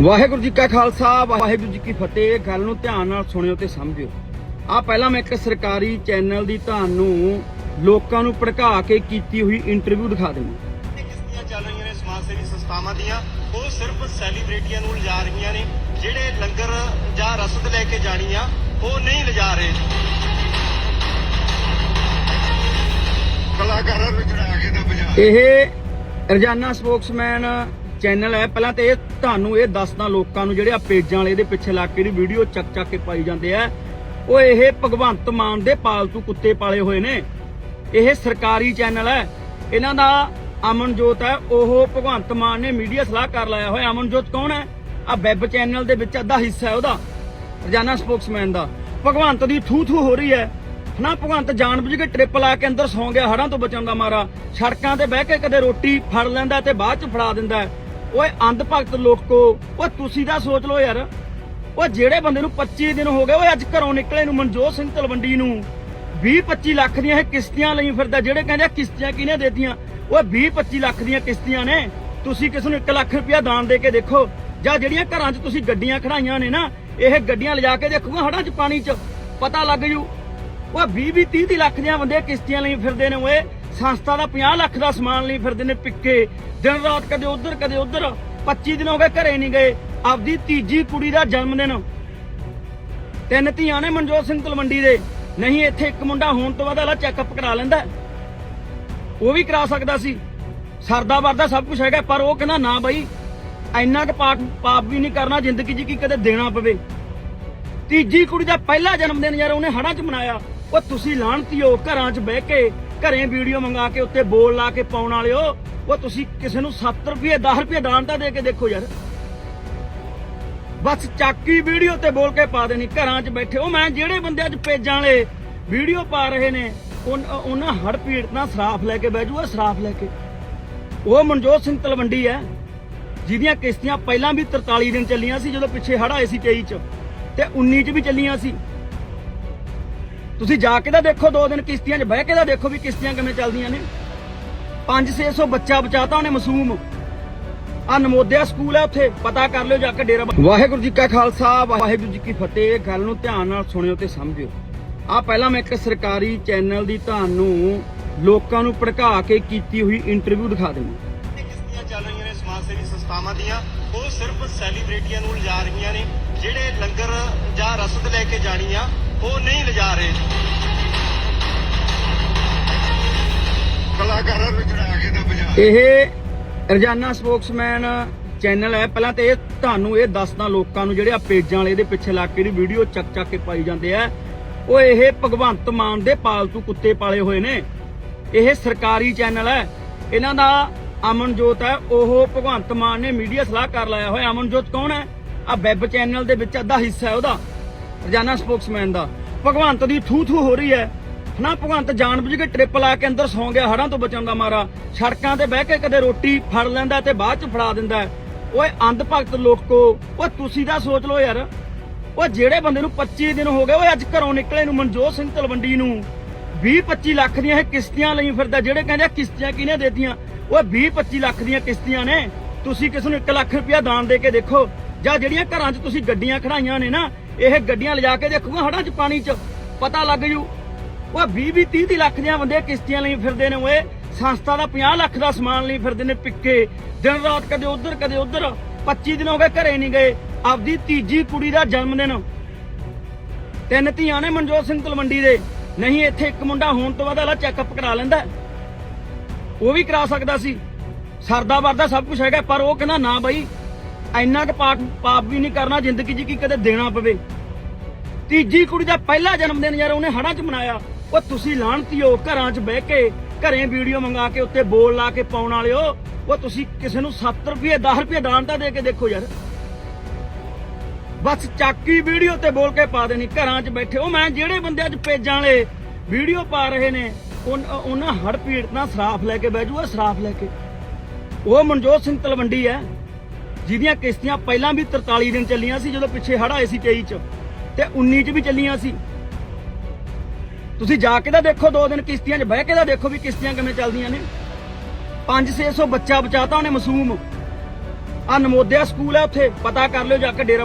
ਵਾਹਿਗੁਰੂ ਜੀ ਕਾ ਖਾਲਸਾ ਵਾਹਿਗੁਰੂ ਜੀ ਕੀ ਫਤਿਹ। ਗੱਲ ਨੂੰ ਧਿਆਨ ਨਾਲ ਸੁਣਿਓ ਤੇ ਸਮਝਿਓ। ਆ ਪਹਿਲਾਂ ਮੈਂ ਇੱਕ ਸਰਕਾਰੀ ਚੈਨਲ ਦੀ ਤੁਹਾਨੂੰ ਲੋਕਾਂ ਨੂੰ ਭੜਕਾ ਕੇ ਕੀਤੀ ਹੋਈ ਇੰਟਰਵਿਊ ਦਿਖਾ ਦਿੰਦਾ। ਚੱਲ ਰਹੀਆਂ ਨੇ ਸਮਾਜ ਸੇਵੀ ਸੰਸਥਾਵਾਂ ਦੀਆਂ ਉਹ ਸਿਰਫ ਸੈਲੀਬ੍ਰਿਟੀਆਂ ਨੂੰ ਲਿਜਾ ਰਹੀਆਂ ਨੇ ਜਿਹੜੇ ਲੰਗਰ ਜਾਂ ਰਸਦ ਲੈ ਕੇ ਜਾਣੀ ਆ ਉਹ ਨਹੀਂ ਲਿਜਾ ਰਹੇ। ਕਲਾਕਾਰਾਂ ਨੂੰ ਚੜਾ ਕੇ ਤਾਂ ਬਜਾ ਇਹ ਰੋਜ਼ਾਨਾ ਸਪੋਕਸਮੈਨ ਚੈਨਲ ਹੈ। ਪਹਿਲਾਂ ਤੇ ਇਹ ਤੁਹਾਨੂੰ ਇਹ ਦੱਸਦਾ ਲੋਕਾਂ ਨੂੰ ਜਿਹੜੇ ਆ ਪੇਜਾਂ ਵਾਲੇ ਇਹਦੇ ਪਿੱਛੇ ਲੱਗ ਕੇ ਜਿਹੜੀ ਵੀਡੀਓ ਚੱਕ ਚੱਕ ਕੇ ਪਾਈ ਜਾਂਦੇ ਆ। ਉਹ ਇਹ ਭਗਵੰਤ ਮਾਨ ਦੇ ਪਾਲਤੂ ਕੁੱਤੇ ਪਾਲੇ ਹੋਏ ਨੇ। ਇਹ ਸਰਕਾਰੀ ਚੈਨਲ ਹੈ। ਇਹਨਾਂ ਦਾ ਅਮਨਜੋਤ ਹੈ। ਉਹ ਭਗਵੰਤ ਮਾਨ ਨੇ ਮੀਡੀਆ ਸਲਾਹਕਾਰ ਲਾਇਆ ਹੋਇਆ। ਅਮਨਜੋਤ ਕੌਣ ਹੈ? ਆ ਵੈਬ ਚੈਨਲ ਦੇ ਵਿੱਚ ਅੱਧਾ ਹਿੱਸਾ ਹੈ ਉਹਦਾ। ਰੋਜ਼ਾਨਾ ਸਪੋਕਸਮੈਨ ਦਾ। ਭਗਵੰਤ ਦੀ ਥੂ ਥੂ ਹੋ ਰਹੀ ਹੈ। ਹਨਾ ਭਗਵੰਤ ਜਾਣਬੁੱਝ ਕੇ ਟ੍ਰਿਪ ਲਾ ਕੇ ਅੰਦਰ ਸੌਂ ਗਿਆ ਹੜਾਂ ਤੋਂ ਬਚਣ ਦਾ ਮਾਰਾ। ਸੜਕਾਂ ਤੇ ਬਹਿ ਕੇ ਕਦੇ ਰੋਟੀ ਫੜ ਲੈਂਦਾ ਤੇ ਬਾਅਦ ਚ ਫੜਾ ਦਿੰਦਾ ਹੈ। ਓਏ ਅੰਧ ਭਗਤ ਲੋਕੋ, ਓਏ ਤੁਸੀਂ ਦਾ ਸੋਚ ਲਓ ਯਾਰ। ਓਏ ਜਿਹੜੇ ਬੰਦੇ ਨੂੰ 25 ਦਿਨ ਹੋ ਗਏ, ਓਏ ਅੱਜ ਘਰੋਂ ਨਿਕਲੇ ਨੂੰ ਮਨਜੋਤ ਸਿੰਘ ਤਲਵੰਡੀ ਨੂੰ। 20 25 ਲੱਖ ਦੀਆਂ ਇਹ ਕਿਸ਼ਤੀਆਂ ਲਈ ਫਿਰਦਾ, ਜਿਹੜੇ ਕਹਿੰਦੇ ਕਿਸ਼ਤੀਆਂ ਕਿਹਨੇ ਦੇਤੀਆਂ? ਓਏ 20 25 ਲੱਖ ਦੀਆਂ ਕਿਸ਼ਤੀਆਂ ਨੇ। ਤੁਸੀਂ ਕਿਸ ਨੂੰ 1 ਲੱਖ ਰੁਪਇਆ ਦਾਨ ਦੇ ਕੇ ਦੇਖੋ। ਜਾਂ ਜਿਹੜੀਆਂ ਘਰਾਂ 'ਚ ਤੁਸੀਂ ਗੱਡੀਆਂ ਖੜਾਈਆਂ ਨੇ ਨਾ, ਇਹ ਗੱਡੀਆਂ ਲਿਜਾ ਕੇ ਦੇਖੂਗਾ ਹੜਾਂ 'ਚ ਪਾਣੀ 'ਚ। ਪਤਾ ਲੱਗ ਜੂ। ਉਹ 20 20 30 30 ਲੱਖ ਦੀਆਂ ਬੰਦੇ ਕਿਸ਼ਤੀਆਂ ਲਈ ਫਿਰਦੇ ਨੇ ਓਏ। ਸੰਸਥਾ ਦਾ 50 ਲੱਖ ਦਾ ਸਮਾਨ ਲਈ ਫਿਰਦੇ ਨੇ ਪਿੱਕੇ। ਦਿਨ ਰਾਤ ਕਦੇ ਉਧਰ ਕਦੇ ਉਧਰ। 25 ਦਿਨ ਹੋ ਗਏ ਘਰੇ ਨਹੀਂ ਗਏ। ਆਪਦੀ ਤੀਜੀ ਕੁੜੀ ਦਾ ਜਨਮ ਦਿਨ। ਤਿੰਨ ਧੀਆਂ ਨੇ ਮਨਜੋਤ ਸਿੰਘ ਤਲਵੰਡੀ ਦੇ। ਨਹੀਂ, ਇੱਥੇ ਇੱਕ ਮੁੰਡਾ ਹੋਣ ਤੋਂ ਬਾਅਦ ਅਲਾ ਚੈੱਕਅਪ ਕਰਾ ਲੈਂਦਾ। ਉਹ ਵੀ ਕਰਾ ਸਕਦਾ ਸੀ। ਸਰਦਾ ਵਰਦਾ ਸਭ ਕੁਝ ਹੈਗਾ, ਪਰ ਉਹ ਕਹਿੰਦਾ, ਨਾ ਬਾਈ, ਇੰਨਾ ਕੁ ਪਾਪ ਪਾਪ ਵੀ ਨਹੀਂ ਕਰਨਾ, ਜ਼ਿੰਦਗੀ 'ਚ ਕੀ ਕਦੇ ਦੇਣਾ ਪਵੇ? ਤੀਜੀ ਕੁੜੀ ਦਾ ਪਹਿਲਾ ਜਨਮ ਦਿਨ ਯਾਰ ਉਹਨੇ ਹੜਾਂ 'ਚ ਮਨਾਇਆ। ਉਹ ਤੁਸੀਂ ਲਾਣਤੀਓ ਘਰਾਂ 'ਚ ਬਹਿ ਕੇ ਘਰੇ ਵੀਡੀਓ ਮੰਗਾ ਕੇ ਉੱਤੇ ਬੋਲ ਲਾ ਕੇ ਪਾਉਣ ਵਾਲਿਓ, ਉਹ ਤੁਸੀਂ ਕਿਸੇ ਨੂੰ 7 ਰੁਪਏ 10 ਰੁਪਏ ਦਾਨ ਤਾਂ ਦੇ ਕੇ ਦੇਖੋ ਯਾਰ। ਬਸ ਚਾਕੀ ਵੀਡੀਓ ਤੇ ਬੋਲ ਕੇ ਪਾ ਦੇਣੀ, ਘਰਾਂ 'ਚ ਬੈਠੇ। ਉਹ ਮੈਂ ਜਿਹੜੇ ਬੰਦੇ ਅੱਜ ਪੇਜਾਂ ਵਾਲੇ ਵੀਡੀਓ ਪਾ ਰਹੇ ਨੇ, ਉਨ- ਉਹਨਾਂ ਹੜ ਪੀੜਤਾਂ ਸਰਾਫ ਲੈ ਕੇ ਬਹਿ ਜੂਗਾ ਸਰਾਫ ਲੈ ਕੇ। ਉਹ ਮਨਜੋਤ ਸਿੰਘ ਤਲਵੰਡੀ ਹੈ, ਜਿਹਦੀਆਂ ਕਿਸ਼ਤੀਆਂ ਪਹਿਲਾਂ ਵੀ 43 ਦਿਨ ਚੱਲੀਆਂ ਸੀ, ਜਦੋਂ ਪਿੱਛੇ ਹੜ ਆਏ ਸੀ 23 ਚ, ਤੇ 19 ਚ ਵੀ ਚੱਲੀਆਂ ਸੀ। ਤੁਸੀਂ ਜਾ ਕੇ ਤਾਂ ਦੇਖੋ ਦੋ ਦਿਨ ਕਿਸ਼ਤੀਆਂ 'ਚ, ਬਹਿ ਕੇ ਤਾਂ ਦੇਖੋ ਵੀ ਕਿਸ਼ਤੀਆਂ ਕਿਵੇਂ ਚੱਲਦੀਆਂ ਨੇ। 5-600 ਬੱਚਾ ਬਚਾਤਾ ਉਹਨੇ ਮਾਸੂਮ। ਆ ਨਮੋਦਿਆ ਸਕੂਲ ਹੈ ਉੱਥੇ, ਪਤਾ ਕਰ ਲਿਓ ਜਾ ਕੇ ਡੇਰਾ ਵਾਹਿਗੁਰੂ ਜੀ ਕਾ ਖਾਲਸਾ, ਵਾਹਿਗੁਰੂ ਜੀ ਕੀ ਫਤਿਹ। ਗੱਲ ਨੂੰ ਧਿਆਨ ਨਾਲ ਸੁਣਿਓ ਤੇ ਸਮਝਿਓ। ਆ ਪਹਿਲਾਂ ਮੈਂ ਇੱਕ ਸਰਕਾਰੀ ਚੈਨਲ ਦੀ ਤੁਹਾਨੂੰ ਲੋਕਾਂ ਨੂੰ ਭੜਕਾ ਕੇ ਕੀਤੀ ਹੋਈ ਇੰਟਰਵਿਊ ਦਿਖਾ ਦਿੰਦਾ। ਕਿਸ਼ਤੀਆਂ ਚੱਲ ਰਹੀਆਂ ਸਮਾਜ ਸੇਵੀ ਸੰਸਥਾਵਾਂ ਦੀਆਂ, ਉਹ ਸਿਰਫ ਸੈਲੀਬ੍ਰਿਟੀਆਂ ਨੂੰ ਲਿਜਾ ਰਹੀਆਂ ਨੇ, ਜਿਹੜੇ ਲੰਗਰ ਜਾਂ ਰਸਦ ਲੈ ਕੇ ਜਾਣੀ ਆ ਉਹ ਨਹੀਂ ਲਿਜਾ ਰਹੇ। ਕਲਾਕਾਰਾਂ ਨੂੰ ਚੜਾ ਕੇ ਤਾਂ ਬਜਾ ਇਹ ਰੋਜ਼ਾਨਾ ਸਪੋਕਸਮੈਨ ਚੈਨਲ ਹੈ। ਪਹਿਲਾਂ ਤੇ ਇਹ ਤੁਹਾਨੂੰ ਇਹ ਦੱਸਦਾ ਲੋਕਾਂ ਨੂੰ ਜਿਹੜੇ ਆ ਪੇਜਾਂ ਵਾਲੇ ਇਹਦੇ ਪਿੱਛੇ ਲਾ ਕੇ ਦੀ ਵੀਡੀਓ ਚੱਕ ਚੱਕ ਕੇ ਪਾਈ ਜਾਂਦੇ ਆ। ਉਹ ਇਹ ਭਗਵੰਤ ਮਾਨ ਦੇ ਪਾਲਤੂ ਕੁੱਤੇ ਪਾਲੇ ਹੋਏ ਨੇ। ਇਹ ਸਰਕਾਰੀ ਚੈਨਲ ਹੈ। ਇਹਨਾਂ ਦਾ ਅਮਨਜੋਤ ਹੈ, ਉਹ ਭਗਵੰਤ ਮਾਨ ਨੇ ਮੀਡੀਆ ਸਲਾਹਕਾਰ ਲਾਇਆ ਹੋਇਆ। ਅਮਨਜੋਤ ਕੌਣ ਹੈ? ਆ ਵੈਬ ਚੈਨਲ ਦੇ ਵਿੱਚ ਅੱਧਾ ਹਿੱਸਾ ਹੈ ਉਹਦਾ, ਰੋਜ਼ਾਨਾ ਸਪੋਕਸਮੈਨ ਦਾ। ਭਗਵੰਤ ਦੀ ਥੂ ਥੂ ਹੋ ਰਹੀ ਹੈ। ਹਨਾ, ਭਗਵੰਤ ਜਾਣਬੁੱਝ ਕੇ ਟ੍ਰਿਪ ਲਾ ਕੇ ਅੰਦਰ ਸੌਂ ਗਿਆ ਹੜਾਂ ਤੋਂ ਬਚਣ ਦਾ ਮਾਰਾ। ਸੜਕਾਂ ਤੇ ਬਹਿ ਕੇ ਕਦੇ ਰੋਟੀ ਫੜ ਲੈਂਦਾ ਤੇ ਬਾਅਦ ਚ ਫੜਾ ਦਿੰਦਾ ਹੈ। ਓਏ ਅੰਧ ਭਗਤ ਲੋਕੋ, ਓਏ, ਤੁਸੀਂ ਦਾ ਸੋਚ ਲਓ ਯਾਰ। ਓਏ, ਜਿਹੜੇ ਬੰਦੇ ਨੂੰ 25 ਦਿਨ ਹੋ ਗਏ, ਓਏ, ਅੱਜ ਘਰੋਂ ਨਿਕਲੇ ਨੂੰ ਮਨਜੋਤ ਸਿੰਘ ਤਲਵੰਡੀ ਨੂੰ। 20 25 ਲੱਖ ਦੀਆਂ ਇਹ ਕਿਸ਼ਤੀਆਂ ਲਈ ਫਿਰਦਾ, ਜਿਹੜੇ ਕਹਿੰਦੇ ਕਿਸ਼ਤੀਆਂ ਕਿਹਨੇ ਦੇਤੀਆਂ? ਓਏ 20 25 ਲੱਖ ਦੀਆਂ ਕਿਸ਼ਤੀਆਂ ਨੇ। ਤੁਸੀਂ ਕਿਸ ਨੂੰ 1 ਲੱਖ ਰੁਪਇਆ ਦਾਨ ਦੇ ਕੇ ਦੇਖੋ। ਜਾਂ ਜਿਹੜੀਆਂ ਘਰਾਂ 'ਚ ਤੁਸੀਂ ਗੱਡੀਆਂ ਖੜਾਈਆਂ ਨੇ ਨਾ, ਇਹ ਗੱਡੀਆਂ ਲਿਜਾ ਕੇ ਦੇਖੂਗਾ ਹੜਾਂ 'ਚ, ਪਾਣੀ 'ਚ। ਪਤਾ ਲੱਗ ਜੂ। ਉਹ 20 20 30 30 ਲੱਖ ਦੀਆਂ ਬੰਦੇ ਕਿਸ਼ਤੀਆਂ ਲਈ ਫਿਰਦੇ ਨੇ ਓਏ। ਸੰਸਥਾ ਦਾ 50 ਲੱਖ ਦਾ ਸਮਾਨ ਲਈ ਫਿਰਦੇ ਨੇ ਪਿੱਕੇ। ਦਿਨ ਰਾਤ ਕਦੇ ਉਧਰ ਕਦੇ ਉਧਰ। 25 ਦਿਨ ਹੋ ਗਏ ਘਰੇ ਨਹੀਂ ਗਏ। ਆਪਦੀ ਤੀਜੀ ਕੁੜੀ ਦਾ ਜਨਮ ਦਿਨ। ਤਿੰਨ ਧੀਆਂ ਨੇ ਮਨਜੋਤ ਸਿੰਘ ਤਲਵੰਡੀ ਦੇ। ਨਹੀਂ, ਇੱਥੇ ਇੱਕ ਮੁੰਡਾ ਹੋਣ ਤੋਂ ਬਾਅਦ ਅਲਾ ਚੈੱਕਅਪ ਕਰਾ ਲੈਂਦਾ। ਉਹ ਵੀ ਕਰਾ ਸਕਦਾ ਸੀ। ਸਰਦਾ ਵਰਦਾ ਸਭ ਕੁਝ ਹੈਗਾ, ਪਰ ਉਹ ਕਹਿੰਦਾ, ਨਾ ਬਾਈ, ਇੰਨਾ ਕੁ ਪਾਪ ਪਾਪ ਵੀ ਨਹੀਂ ਕਰਨਾ, ਜ਼ਿੰਦਗੀ 'ਚ ਕੀ ਕਦੇ ਦੇਣਾ ਪਵੇ? ਤੀਜੀ ਕੁੜੀ ਦਾ ਪਹਿਲਾ ਜਨਮ ਦਿਨ ਯਾਰ ਉਹਨੇ ਹੜਾਂ 'ਚ ਮਨਾਇਆ। ਉਹ ਤੁਸੀਂ ਲਾਣਤੀਓ ਘਰਾਂ 'ਚ ਬਹਿ ਕੇ ਘਰੇ ਵੀਡੀਓ ਮੰਗਾ ਕੇ ਉੱਤੇ ਬੋਲ ਲਾ ਕੇ ਪਾਉਣ ਵਾਲਿਓ, ਉਹ ਤੁਸੀਂ ਕਿਸੇ ਨੂੰ 7 ਰੁਪਏ 10 ਰੁਪਏ ਦਾਨ ਤਾਂ ਦੇ ਕੇ ਦੇਖੋ ਯਾਰ। ਬਸ ਚਾਕੀ ਵੀਡੀਓ ਤੇ ਬੋਲ ਕੇ ਪਾ ਦੇਣੀ, ਘਰਾਂ 'ਚ ਬੈਠੇ। ਉਹ ਮੈਂ ਜਿਹੜੇ ਬੰਦੇ ਅੱਜ ਪੇਜਾਂ ਵਾਲੇ ਵੀਡੀਓ ਪਾ ਰਹੇ ਨੇ ਉਨ- ਉਹਨਾਂ ਹੜ ਪੀੜਤਾਂ ਸਰਾਫ ਲੈ ਕੇ ਬਹਿ ਜੂਗਾ ਸਰਾਫ ਲੈ ਕੇ। ਉਹ ਮਨਜੋਤ ਸਿੰਘ ਤਲਵੰਡੀ ਹੈ, ਜਿਹਦੀਆਂ ਕਿਸ਼ਤੀਆਂ ਪਹਿਲਾਂ ਵੀ 43 ਦਿਨ ਚੱਲੀਆਂ ਸੀ, ਜਦੋਂ ਪਿੱਛੇ ਹੜ ਆਏ ਸੀ 23 ਚ, ਤੇ 19 ਚ ਵੀ ਚੱਲੀਆਂ ਸੀ। ਤੁਸੀਂ ਜਾ ਕੇ ਤਾਂ ਦੇਖੋ ਦੋ ਦਿਨ ਕਿਸ਼ਤੀਆਂ 'ਚ, ਬਹਿ ਕੇ ਤਾਂ ਦੇਖੋ ਵੀ ਕਿਸ਼ਤੀਆਂ ਕਿਵੇਂ ਚੱਲਦੀਆਂ ਨੇ। 5-600 ਬੱਚਾ ਬਚਾਤਾ ਉਹਨੇ ਮਾਸੂਮ। ਆ ਨਮੋਦਿਆ ਸਕੂਲ ਹੈ ਉੱਥੇ, ਪਤਾ ਕਰ ਲਿਓ ਜਾ ਕੇ ਡੇਰਾ